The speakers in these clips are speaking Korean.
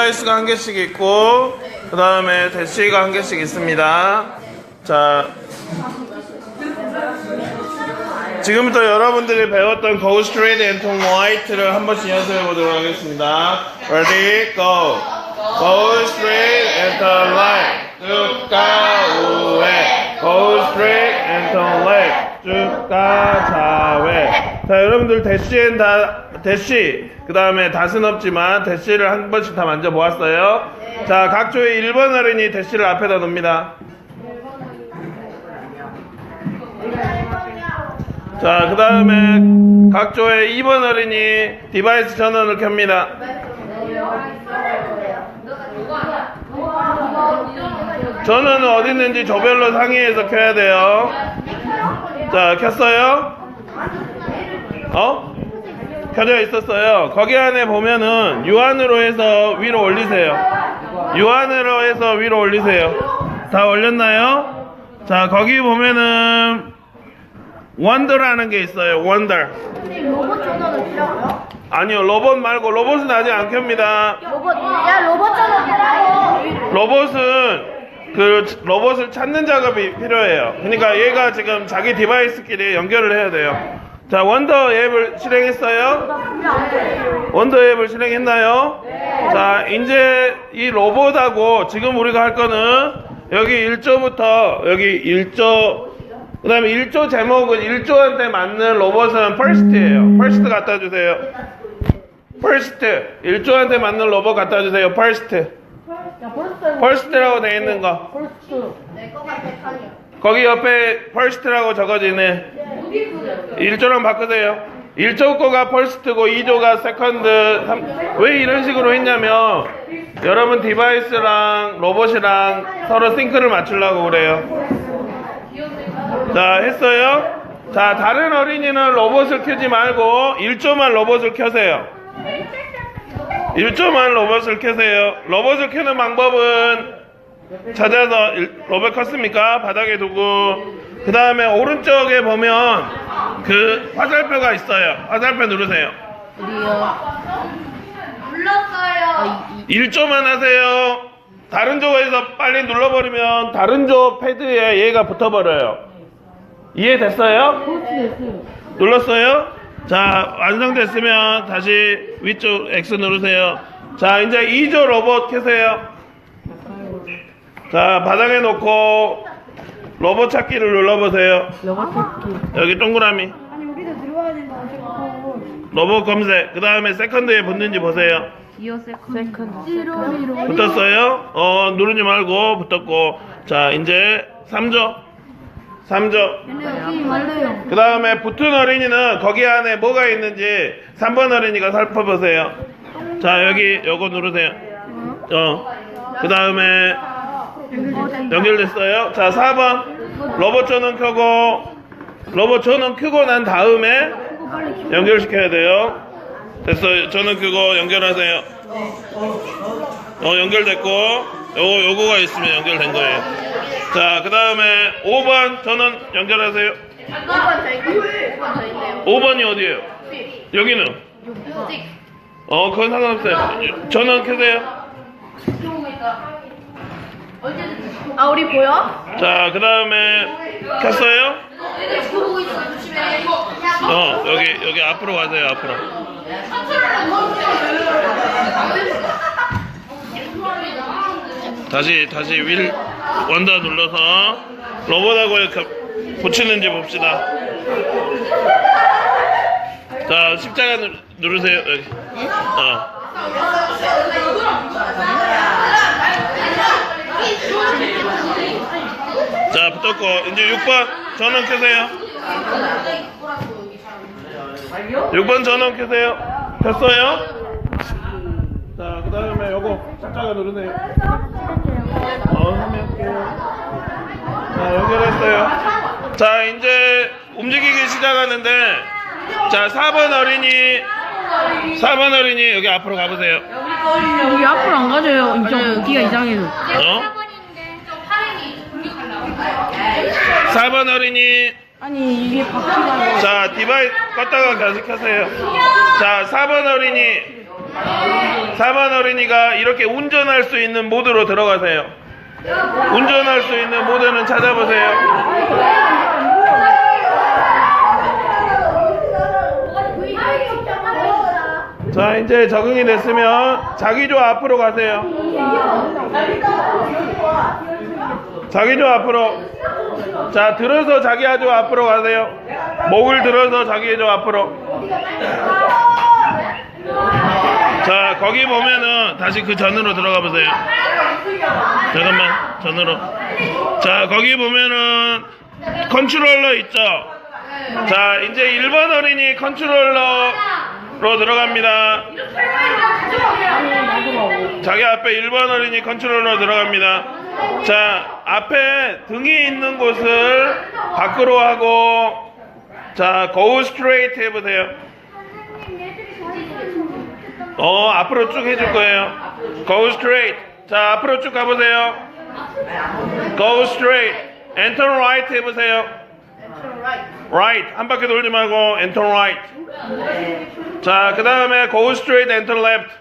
디바이스가 한 개씩 있고 그 다음에 대시가 한 개씩 있습니다. 자 지금부터 여러분들이 배웠던 Go Straight and Turn Right를 한 번씩 연습해 보도록 하겠습니다. Ready, go. Go straight and turn right. 쭉가 우회. Go straight and turn left. 쭉가 좌회. 자, 여러분들 대시엔 다 대시. 그 다음에 닷은 없지만 대시를 한 번씩 다 만져 보았어요. 자, 각 조의 1번 어린이 대시를 앞에다 놓습니다. 자, 그 다음에 각 조의 2번 어린이 디바이스 전원을 켭니다. 전원은 어디 있는지 조별로 상의해서 켜야 돼요. 자, 켰어요? 어? 켜져 있었어요. 거기 안에 보면은 유한으로 해서 위로 올리세요. 유한으로 해서 위로 올리세요. 다 올렸나요? 자, 거기 보면은 원더라는 게 있어요. 원더. 로봇 전원을 필요하고요? 아니요, 로봇 말고 로봇은 아직 안 켭니다. 로봇, 야, 로봇 전원 필요하고. 로봇은 그 로봇을 찾는 작업이 필요해요. 그러니까 얘가 지금 자기 디바이스끼리 연결을 해야 돼요. 자, 원더 앱을 실행했어요? 원더 앱을 실행했나요? 자, 이제 이 로봇하고 지금 우리가 할 거는 여기 1조부터 여기 1조 그 다음에 1조 제목은 1조한테 맞는 로봇은 퍼스트예요. 퍼스트 갖다 주세요. 퍼스트 1조한테 맞는 로봇 갖다 주세요. 퍼스트. 퍼스트라고 돼 있는 거 칸이야. 거기 옆에 퍼스트라고 적어지네 1조랑 바꾸세요. 1조 거가 퍼스트고 2조가 세컨드. 삼- 왜 이런 식으로 했냐면 여러분 디바이스랑 로봇이랑 서로 싱크를 맞추려고 그래요. 자 했어요? 자 다른 어린이는 로봇을 켜지 말고 1조만 로봇을 켜세요. 1조만 로봇을 켜세요. 로봇을 켜는 방법은 찾아서 일- 로봇 컸습니까? 바닥에 두고 그 다음에 오른쪽에 보면 그 화살표가 있어요. 화살표 누르세요. 눌렀어요. 1조만 하세요. 다른 조에서 빨리 눌러버리면 다른 조 패드에 얘가 붙어버려요. 이해됐어요? 눌렀어요? 자, 완성됐으면 다시 위쪽 X 누르세요. 자, 이제 2조 로봇 켜세요. 자, 바닥에 놓고 로봇 찾기를 눌러보세요. 로봇 찾기. 여기 동그라미. 아니, 우리도 들어와야 된다. 로봇 검색. 그 다음에 세컨드에 붙는지 보세요. 이어 세컨드. 붙었어요? 어, 누르지 말고 붙었고. 자, 이제 3조. 3조. 얘네 여기 말래요. 그 다음에 붙은 어린이는 거기 안에 뭐가 있는지 3번 어린이가 살펴보세요. 자, 여기 요거 누르세요. 어. 그 다음에 연결됐어요. 자, 4번. 로봇 전원 켜고, 로봇 전원 켜고 난 다음에 연결시켜야 돼요. 됐어요. 전원 켜고 연결하세요. 어, 연결됐고, 요거, 요거가 있으면 연결된 거예요. 자, 그 다음에 5번 전원 연결하세요. 1번 더 있고, 1번 더 있네요. 5번이 어디예요? 여기는? 어, 그건 상관없어요. 전원 켜세요. 아, 우리 보여? 자, 그 다음에 켰어요? 어, 여기, 여기 앞으로 가세요, 앞으로. 다시, 다시 윌, 원더 눌러서 로봇하고 이렇게 붙이는지 봅시다. 자, 십자가 누, 누르세요, 여기. 어. 자, 붙었고, 이제 6번 전원 켜세요. 6번 전원 켜세요. 켰어요? 자, 그 다음에 요거 십자가 누르세요. 어, 설명할게요. 자, 연결했어요. 자, 이제 움직이기 시작하는데, 자, 4번 어린이, 4번 어린이 여기 앞으로 가보세요. 여기 앞으로 안 가져요. 이쪽 뒤가 이상해서. 어? 4번 어린이, 아니 이게 바퀴가 자, 디바이 껐다가 켜세요. 자, 4번 어린이, 4번 어린이가 이렇게 운전할 수 있는 모드로 들어가세요. 운전할 수 있는 모드는 찾아보세요. 자, 이제 적응이 됐으면 자기조 앞으로 가세요. 자기조 앞으로. 자, 들어서 자기조 앞으로 가세요. 목을 들어서 자기조 앞으로. 자, 거기 보면은 다시 그 전으로 들어가 보세요. 잠깐만, 전으로. 자, 거기 보면은 컨트롤러 있죠? 자, 이제 1번 어린이 컨트롤러로 들어갑니다. 자기 앞에 1번 어린이 컨트롤러 들어갑니다. 자, 앞에 등이 있는 곳을 밖으로 하고, 자, go straight 해보세요. 어, 앞으로 쭉 해줄 거예요. Go straight. 자, 앞으로 쭉 가보세요. Go straight. Turn right 해보세요. Right. 한 바퀴 돌지 말고 turn right. 자, 그 다음에 go straight turn left.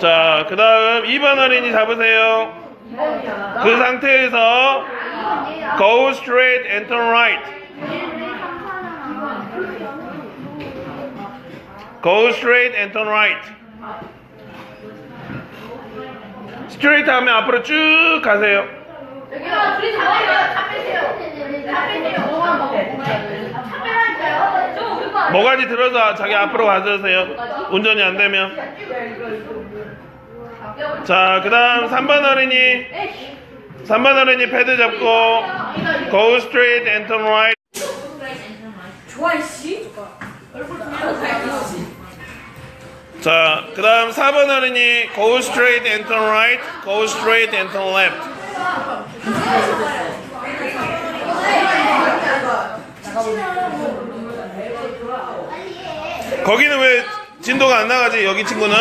자, 그 다음 2번 어린이 잡으세요. 그 상태에서 go straight and turn right. Go straight and turn right. straight 하면 앞으로 쭉 가세요. 모가지 들어서 자기 앞으로 가주세요. 운전이 안 되면. 자, 그 다음 3번 어린이. 3번 어린이 패드 잡고 go straight and turn right. 자, 그 다음 4번 어린이 go straight and turn right, go straight and turn left. 거기는 왜 진도가 안 나가지? 여기 친구는?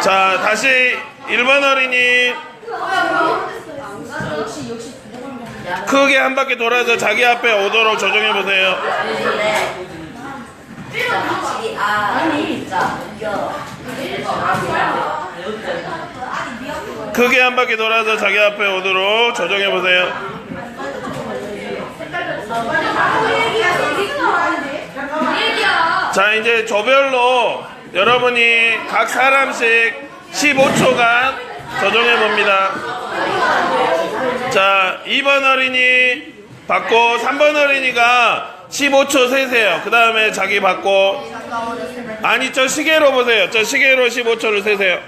자, 다시 1번 어린이 크게 한 바퀴 돌아서 자기 앞에 오도록 조정해 보세요. 크게 한 바퀴 돌아서 자기 앞에 오도록 조정해 보세요. 자, 이제 조별로 여러분이 각 사람씩 15초간 조정해 봅니다. 자, 2번 어린이 받고 3번 어린이가 15초 세세요. 그 다음에 자기 받고 아니 저 시계로 보세요. 저 시계로 15초를 세세요.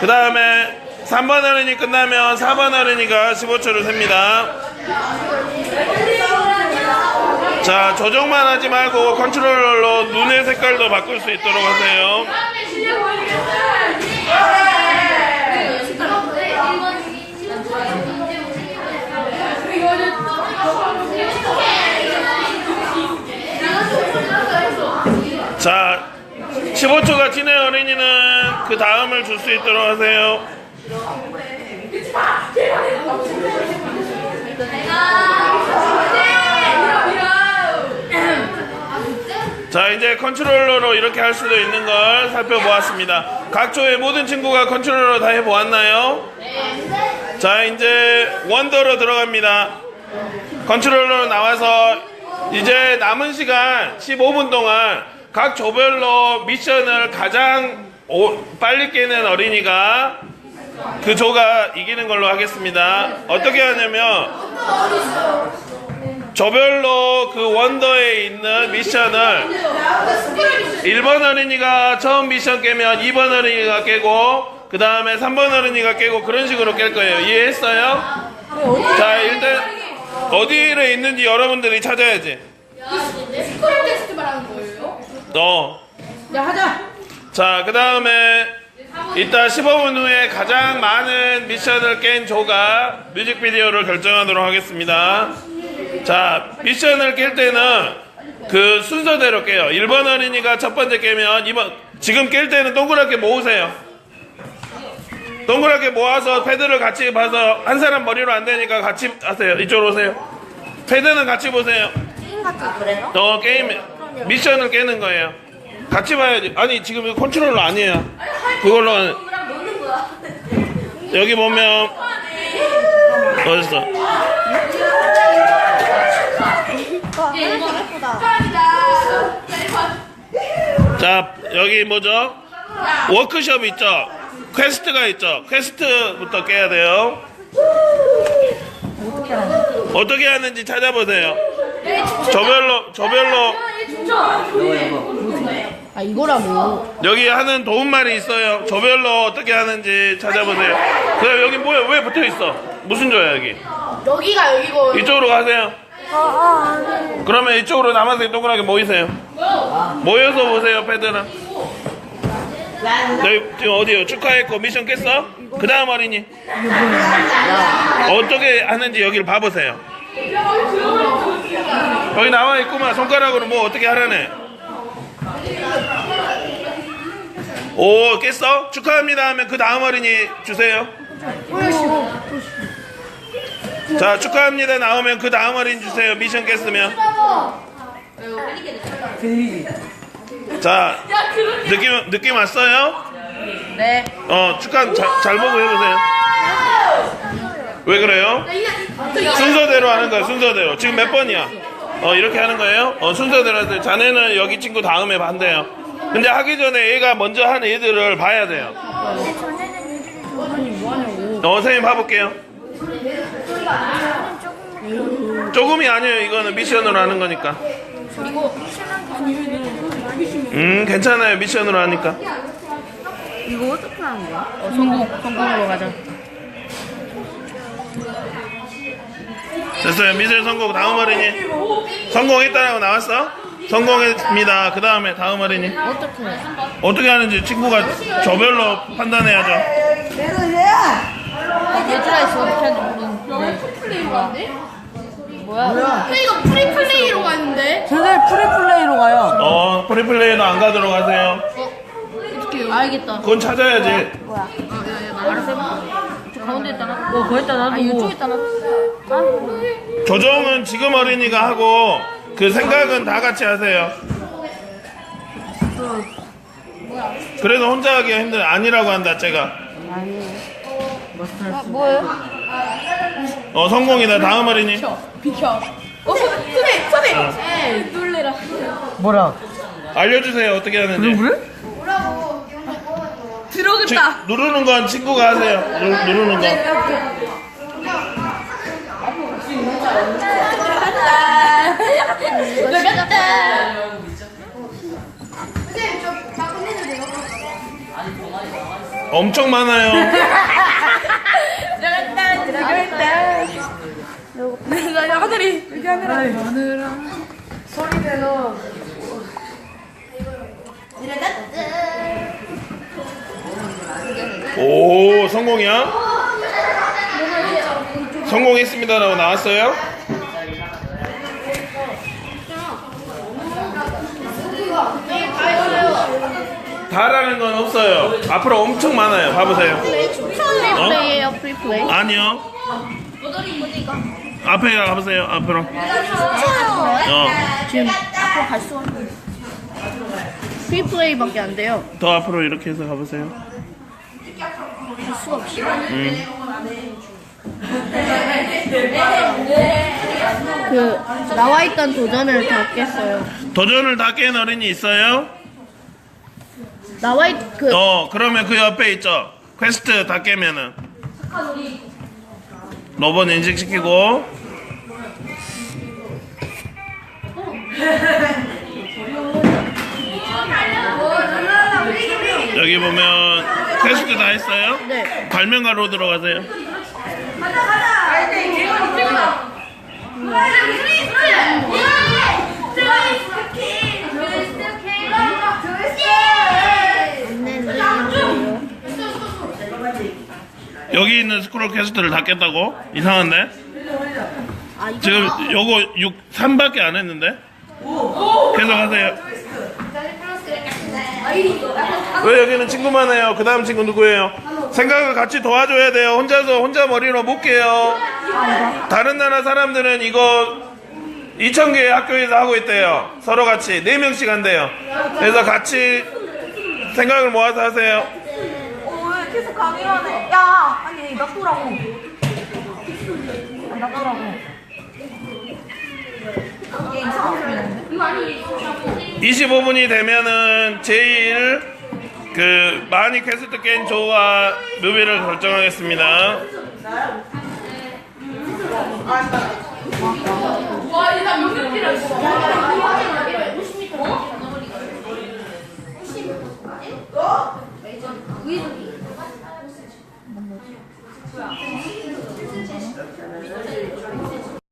그 다음에 3번 어린이 끝나면 4번 어린이가 15초를 셉니다. 자, 조정만 하지 말고 컨트롤러로 눈의 색깔도 바꿀 수 있도록 하세요. 자, 15초가 지낸 어린이는 그 다음을 줄 수 있도록 하세요. 자, 이제 컨트롤러로 이렇게 할 수도 있는 걸 살펴보았습니다. 각 조의 모든 친구가 컨트롤러 다 해보았나요? 자, 이제 원더로 들어갑니다. 컨트롤러로 나와서 이제 남은 시간 15분 동안 각 조별로 미션을 가장 오- 빨리 깨는 어린이가 그 조가 이기는 걸로 하겠습니다. 어떻게 하냐면 조별로 그 원더에 있는 미션을 1번 어린이가 처음 미션 깨면 2번 어린이가 깨고 그 다음에 3번 어린이가 깨고 그런 식으로 깰 거예요. 이해했어요? 자 일단 어디에 있는지 여러분들이 찾아야지. 스크롤 테스트 말하는 거예요? 어. 야 하자. 자, 그 다음에 이따 15분 후에 가장 많은 미션을 깬 조가 뮤직비디오를 결정하도록 하겠습니다. 자, 미션을 깰 때는 그 순서대로 깨요. 1번 어린이가 첫 번째 깨면 2번, 지금 깰 때는 동그랗게 모으세요. 동그랗게 모아서 패드를 같이 봐서 한 사람 머리로 안 되니까 같이 하세요. 이쪽으로 오세요. 패드는 같이 보세요. 그래요? 너 게임 미션을 깨는 거예요. 같이 봐야지. 아니 지금 이거 컨트롤러 아니에요. 그걸로 하는- 여기 보면 어딨어? 자 여기 뭐죠? 워크숍 있죠? 퀘스트가 있죠? 퀘스트부터 깨야 돼요. 어떻게 하는지 찾아보세요. 저별로 저별로 아 이거라고. 여기 하는 도움말이 있어요. 저별로 어떻게 하는지 찾아보세요. 그럼 여기 뭐야? 왜 붙어 있어? 무슨 조야 여기? 여기가 여기고 이쪽으로 가세요. 그러면 이쪽으로 남아서 동그랗게 모이세요. 모여서 보세요, 패드랑. 여기 지금 어디요? 축하했고 미션 깼어? 그 다음 어린이. 어떻게 하는지 여기를 봐보세요. 여기 나와 있구만. 손가락으로 뭐 어떻게 하라네. 오, 깼어? 축하합니다 하면 그 다음 어린이 주세요. 자, 축하합니다 나오면 그 다음 어린이 주세요. 미션 깼으면. 자, 느낌, 느낌 왔어요? 네. 어, 축하, 잘, 잘 보고 해보세요. 왜 그래요? 순서대로 하는 거야, 순서대로. 지금 몇 번이야? 어, 이렇게 하는 거예요? 어, 순서대로 하세요. 자네는 여기 친구 다음에 반대요. 근데 하기 전에 얘가 먼저 한 애들을 봐야 돼요. 어, 선생님 봐볼게요. 조금이 아니에요. 이거는 미션으로 하는 거니까. 음, 괜찮아요. 미션으로 하니까. 이거 어떻게 하는 거야? 어, 성공 성공으로 가자. 됐어요. 미션 성공. 다음 어린이. 성공했다라고 나왔어? 성공했습니다. 그 다음에 다음 어린이. 어떻게? 해? 어떻게 하는지 친구가 저별로 판단해야죠. 얘들아 있어 어떻게 하는지 모르는데. 플레이로 가는데? 뭐야? 이거 프리플레이로 가는데? 쟤들 프리플레이로 가요. 어, 프리플레이는 안 가도록 하세요. 어떻게 해요? 알겠다. 그건 찾아야지. 알았어 해볼게. 저 가운데 있다 놔. 어 거기다 놔. 아 이쪽에 있다 놔. 아, 조정은 지금 어린이가 하고 그 생각은 다 같이 하세요. 그래도 혼자 하기가 힘들 아니라고 한다 제가. 뭐예요? 어 성공이다 다음 어린이. 비켜. 어, 선생님, 선생님. 에이, 놀래라. 뭐라? 알려주세요 어떻게 하는지. 지- 들어오겠다. 누르는 건 친구가 하세요. 누, 누르는 거. 나 돼요? 엄청 많아요. 들어갔다, 들어갔다. 내가 하늘이, 여기 하늘아. 내서. 오 성공이야? 성공했습니다라고 나왔어요? 다라는 건 없어요. 앞으로 엄청 많아요. 봐보세요. 프리플레이예요 프리플레이. 아니요. 앞에 가보세요. 앞으로. 어, 지금 앞으로 갈 수가 없네. 프리플레이밖에 안 돼요. 더 앞으로 이렇게 해서 가보세요. 갈 수가 없어. 음. 그 나와 있던 도전을 다 깼어요. 도전을 다 깬 어린이 있어요? 나와 있그 어, 그러면 그 옆에 있죠. 퀘스트 다 깨면은. 로봇 인식시키고. 여기 보면 퀘스트 다 했어요? 네. 발명가로 들어가세요. 여기 있는 스크롤 퀘스트를 다 깼다고? 이상한데? 지금 요거 6, 3밖에 안 했는데? 계속 하세요. 왜 여기는 친구만 해요? 그 다음 친구 누구예요? 생각을 같이 도와줘야 돼요. 혼자서 혼자 머리로 못 깨요. 다른 나라 사람들은 이거 2,000개의 학교에서 하고 있대요. 서로 같이 4명씩 한대요. 그래서 같이 생각을 모아서 하세요. 계속 강요하네. 야, 아니 놔두라고. 아니, 놔두라고. 아, 25분이 되면은 제일 그 많이 캐스트 깬 조와 루비를 결정하겠습니다. 对。